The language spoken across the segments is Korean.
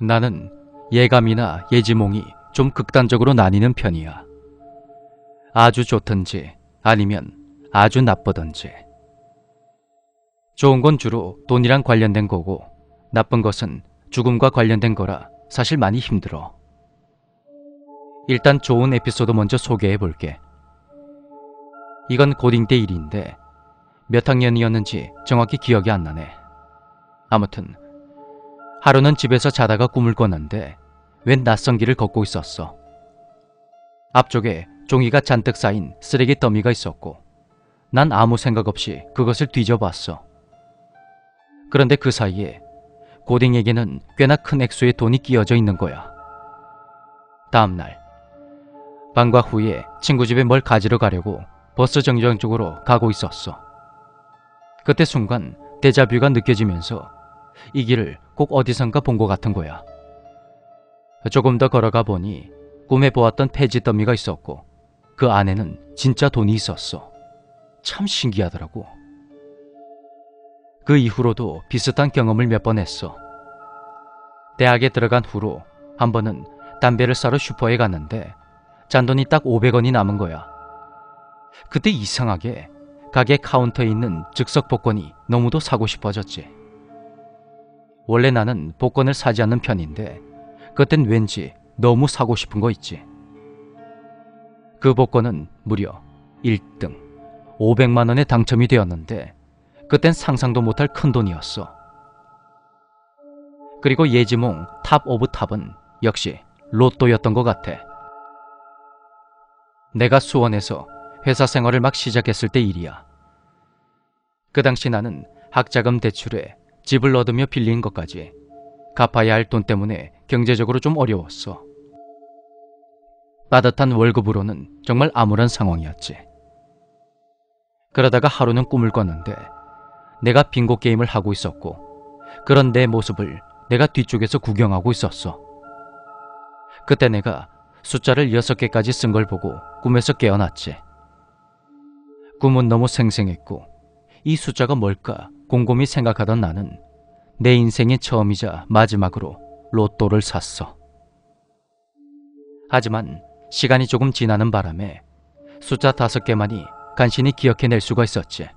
나는 예감이나 예지몽이 좀 극단적으로 나뉘는 편이야. 아주 좋든지 아니면 아주 나쁘든지. 좋은 건 주로 돈이랑 관련된 거고 나쁜 것은 죽음과 관련된 거라 사실 많이 힘들어. 일단 좋은 에피소드 먼저 소개해 볼게. 이건 고딩 때 일인데 몇 학년이었는지 정확히 기억이 안 나네. 아무튼 하루는 집에서 자다가 꿈을 꿨는데 웬 낯선 길을 걷고 있었어. 앞쪽에 종이가 잔뜩 쌓인 쓰레기 더미가 있었고 난 아무 생각 없이 그것을 뒤져봤어. 그런데 그 사이에 고딩에게는 꽤나 큰 액수의 돈이 끼어져 있는 거야. 다음날 방과 후에 친구 집에 뭘 가지러 가려고 버스 정류장 쪽으로 가고 있었어. 그때 순간 데자뷰가 느껴지면서 이 길을 꼭 어디선가 본 것 같은 거야. 조금 더 걸어가 보니 꿈에 보았던 폐지 더미가 있었고 그 안에는 진짜 돈이 있었어. 참 신기하더라고. 그 이후로도 비슷한 경험을 몇 번 했어. 대학에 들어간 후로 한 번은 담배를 사러 슈퍼에 갔는데 잔돈이 딱 500원이 남은 거야. 그때 이상하게 가게 카운터에 있는 즉석 복권이 너무도 사고 싶어졌지. 원래 나는 복권을 사지 않는 편인데 그땐 왠지 너무 사고 싶은 거 있지. 그 복권은 무려 1등 500만 원에 당첨이 되었는데 그땐 상상도 못할 큰 돈이었어. 그리고 예지몽 탑 오브 탑은 역시 로또였던 것 같아. 내가 수원에서 회사 생활을 막 시작했을 때 일이야. 그 당시 나는 학자금 대출에 집을 얻으며 빌린 것까지 갚아야 할 돈 때문에 경제적으로 좀 어려웠어. 빠듯한 월급으로는 정말 암울한 상황이었지. 그러다가 하루는 꿈을 꿨는데 내가 빙고 게임을 하고 있었고 그런 내 모습을 내가 뒤쪽에서 구경하고 있었어. 그때 내가 숫자를 6개까지 쓴 걸 보고 꿈에서 깨어났지. 꿈은 너무 생생했고 이 숫자가 뭘까 곰곰이 생각하던 나는 내 인생의 처음이자 마지막으로 로또를 샀어. 하지만 시간이 조금 지나는 바람에 숫자 다섯 개만이 간신히 기억해낼 수가 있었지.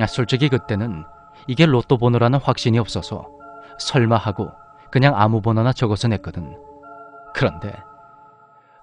야, 솔직히 그때는 이게 로또 번호라는 확신이 없어서 설마 하고 그냥 아무 번호나 적어서 냈거든. 그런데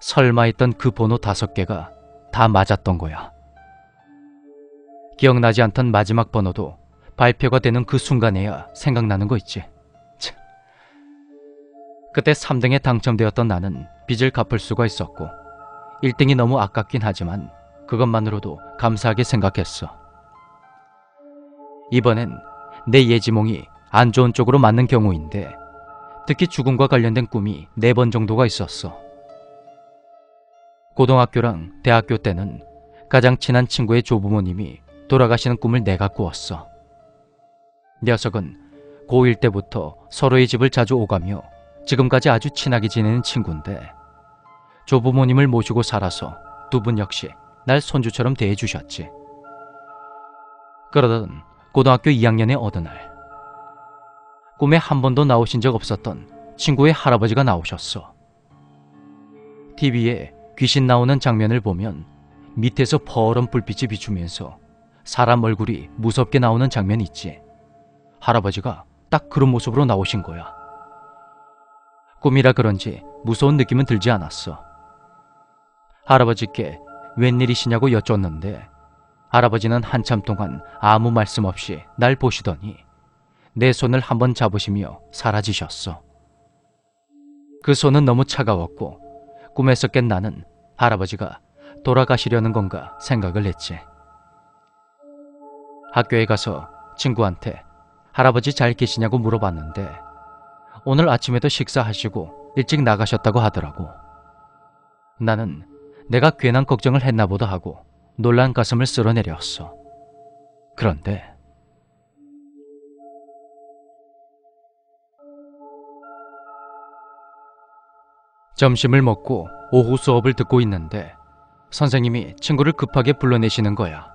설마 했던 그 번호 다섯 개가 다 맞았던 거야. 기억나지 않던 마지막 번호도 발표가 되는 그 순간에야 생각나는 거 있지. 참. 그때 3등에 당첨되었던 나는 빚을 갚을 수가 있었고 1등이 너무 아깝긴 하지만 그것만으로도 감사하게 생각했어. 이번엔 내 예지몽이 안 좋은 쪽으로 맞는 경우인데 특히 죽음과 관련된 꿈이 네 번 정도가 있었어. 고등학교랑 대학교 때는 가장 친한 친구의 조부모님이 돌아가시는 꿈을 내가 꾸었어. 녀석은 고1 때부터 서로의 집을 자주 오가며 지금까지 아주 친하게 지내는 친구인데 조부모님을 모시고 살아서 두 분 역시 날 손주처럼 대해주셨지. 그러던 고등학교 2학년의 어느 날 꿈에 한 번도 나오신 적 없었던 친구의 할아버지가 나오셨어. TV에 귀신 나오는 장면을 보면 밑에서 퍼런 불빛이 비추면서 사람 얼굴이 무섭게 나오는 장면 있지. 할아버지가 딱 그런 모습으로 나오신 거야. 꿈이라 그런지 무서운 느낌은 들지 않았어. 할아버지께 웬일이시냐고 여쭙는데 할아버지는 한참 동안 아무 말씀 없이 날 보시더니 내 손을 한번 잡으시며 사라지셨어. 그 손은 너무 차가웠고 꿈에서 깬 나는 할아버지가 돌아가시려는 건가 생각을 했지. 학교에 가서 친구한테 할아버지 잘 계시냐고 물어봤는데 오늘 아침에도 식사하시고 일찍 나가셨다고 하더라고. 나는 내가 괜한 걱정을 했나 보다 하고 놀란 가슴을 쓸어내렸어. 그런데 점심을 먹고 오후 수업을 듣고 있는데 선생님이 친구를 급하게 불러내시는 거야.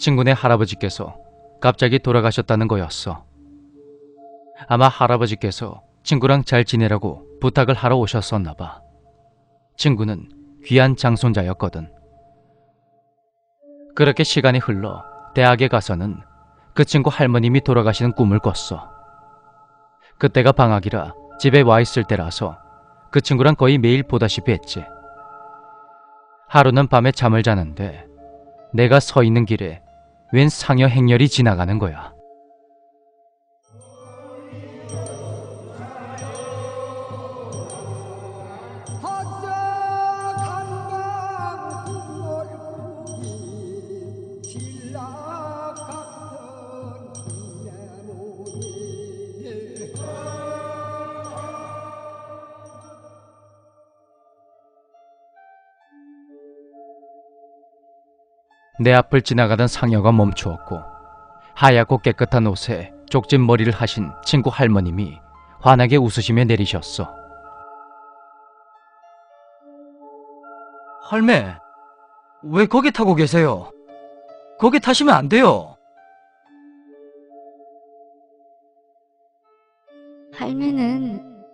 친구네 할아버지께서 갑자기 돌아가셨다는 거였어. 아마 할아버지께서 친구랑 잘 지내라고 부탁을 하러 오셨었나 봐. 친구는 귀한 장손자였거든. 그렇게 시간이 흘러 대학에 가서는 그 친구 할머님이 돌아가시는 꿈을 꿨어. 그때가 방학이라 집에 와 있을 때라서 그 친구랑 거의 매일 보다시피 했지. 하루는 밤에 잠을 자는데 내가 서 있는 길에 웬 상여 행렬이 지나가는 거야. 내 앞을 지나가던 상여가 멈추었고 하얗고 깨끗한 옷에 쪽진 머리를 하신 친구 할머님이 환하게 웃으시며 내리셨어. 할매, 왜 거기 타고 계세요? 거기 타시면 안 돼요. 할매는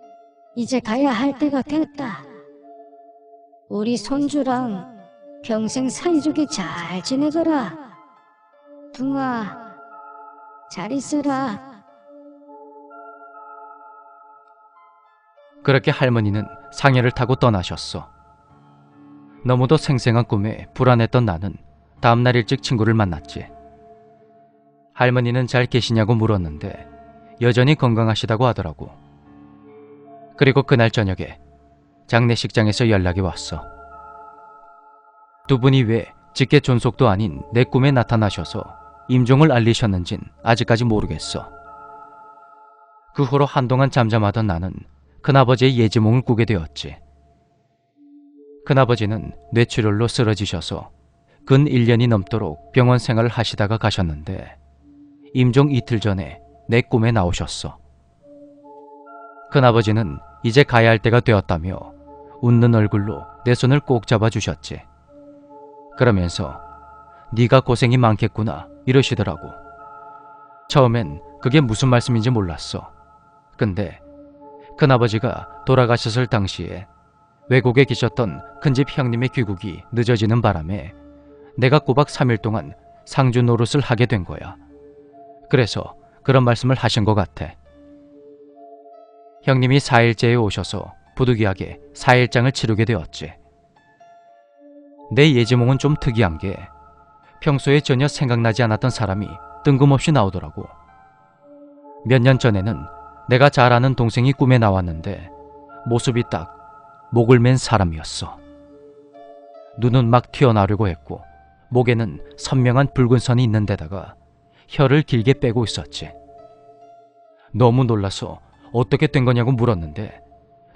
이제 가야 할 때가 됐다. 우리 손주랑 평생 사이좋게 잘 지내거라. 둥아, 잘 있어라. 그렇게 할머니는 상여를 타고 떠나셨어. 너무도 생생한 꿈에 불안했던 나는 다음날 일찍 친구를 만났지. 할머니는 잘 계시냐고 물었는데 여전히 건강하시다고 하더라고. 그리고 그날 저녁에 장례식장에서 연락이 왔어. 두 분이 왜 직계 존속도 아닌 내 꿈에 나타나셔서 임종을 알리셨는진 아직까지 모르겠어. 그 후로 한동안 잠잠하던 나는 큰아버지의 예지몽을 꾸게 되었지. 큰아버지는 뇌출혈로 쓰러지셔서 근 1년이 넘도록 병원 생활을 하시다가 가셨는데 임종 이틀 전에 내 꿈에 나오셨어. 큰아버지는 이제 가야 할 때가 되었다며 웃는 얼굴로 내 손을 꼭 잡아주셨지. 그러면서 네가 고생이 많겠구나 이러시더라고. 처음엔 그게 무슨 말씀인지 몰랐어. 근데 큰아버지가 돌아가셨을 당시에 외국에 계셨던 큰집 형님의 귀국이 늦어지는 바람에 내가 꼬박 3일 동안 상주 노릇을 하게 된 거야. 그래서 그런 말씀을 하신 것 같아. 형님이 4일째에 오셔서 부득이하게 4일장을 치르게 되었지. 내 예지몽은 좀 특이한 게 평소에 전혀 생각나지 않았던 사람이 뜬금없이 나오더라고. 몇 년 전에는 내가 잘 아는 동생이 꿈에 나왔는데 모습이 딱 목을 맨 사람이었어. 눈은 막 튀어나오려고 했고 목에는 선명한 붉은 선이 있는 데다가 혀를 길게 빼고 있었지. 너무 놀라서 어떻게 된 거냐고 물었는데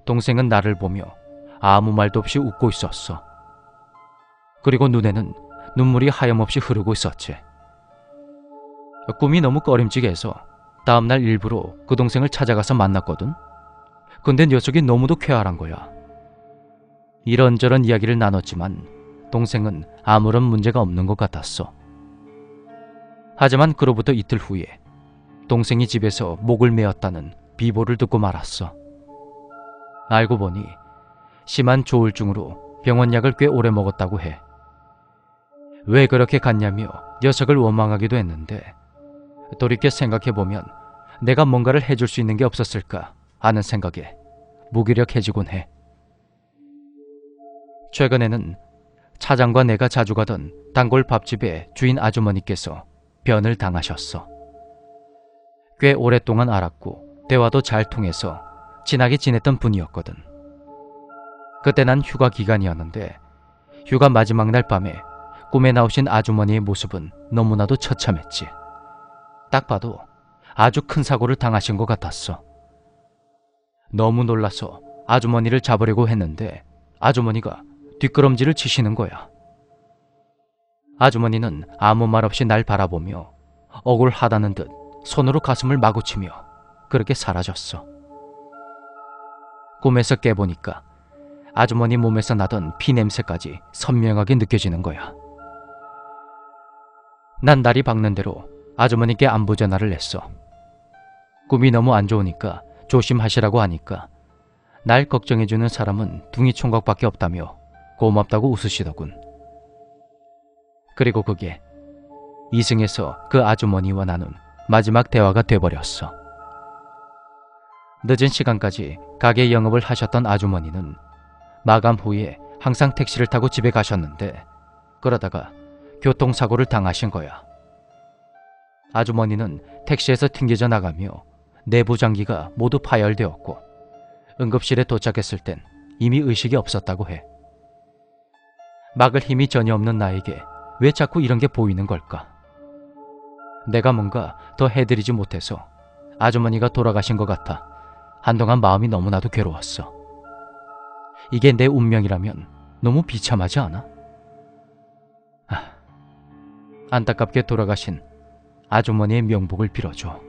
동생은 나를 보며 아무 말도 없이 웃고 있었어. 그리고 눈에는 눈물이 하염없이 흐르고 있었지. 꿈이 너무 꺼림직해서 다음날 일부러 그 동생을 찾아가서 만났거든. 근데 녀석이 너무도 쾌활한 거야. 이런저런 이야기를 나눴지만 동생은 아무런 문제가 없는 것 같았어. 하지만 그로부터 이틀 후에 동생이 집에서 목을 메었다는 비보를 듣고 말았어. 알고 보니 심한 조울증으로 병원 약을 꽤 오래 먹었다고 해. 왜 그렇게 갔냐며 녀석을 원망하기도 했는데 돌이켜 생각해보면 내가 뭔가를 해줄 수 있는 게 없었을까 하는 생각에 무기력해지곤 해. 최근에는 차장과 내가 자주 가던 단골 밥집의 주인 아주머니께서 변을 당하셨어. 꽤 오랫동안 알았고 대화도 잘 통해서 친하게 지냈던 분이었거든. 그때 난 휴가 기간이었는데 휴가 마지막 날 밤에 꿈에 나오신 아주머니의 모습은 너무나도 처참했지. 딱 봐도 아주 큰 사고를 당하신 것 같았어. 너무 놀라서 아주머니를 잡으려고 했는데 아주머니가 뒷걸음질을 치시는 거야. 아주머니는 아무 말 없이 날 바라보며 억울하다는 듯 손으로 가슴을 마구 치며 그렇게 사라졌어. 꿈에서 깨보니까 아주머니 몸에서 나던 피 냄새까지 선명하게 느껴지는 거야. 난 날이 밝는 대로 아주머니께 안부 전화를 냈어. 꿈이 너무 안 좋으니까 조심하시라고 하니까 날 걱정해주는 사람은 둥이 총각밖에 없다며 고맙다고 웃으시더군. 그리고 그게 이승에서 그 아주머니와 나눈 마지막 대화가 돼버렸어. 늦은 시간까지 가게 영업을 하셨던 아주머니는 마감 후에 항상 택시를 타고 집에 가셨는데 그러다가 교통사고를 당하신 거야. 아주머니는 택시에서 튕겨져 나가며 내부 장기가 모두 파열되었고 응급실에 도착했을 땐 이미 의식이 없었다고 해. 막을 힘이 전혀 없는 나에게 왜 자꾸 이런 게 보이는 걸까? 내가 뭔가 더 해드리지 못해서 아주머니가 돌아가신 것 같아 한동안 마음이 너무나도 괴로웠어. 이게 내 운명이라면 너무 비참하지 않아? 아, 안타깝게 돌아가신 아주머니의 명복을 빌어줘.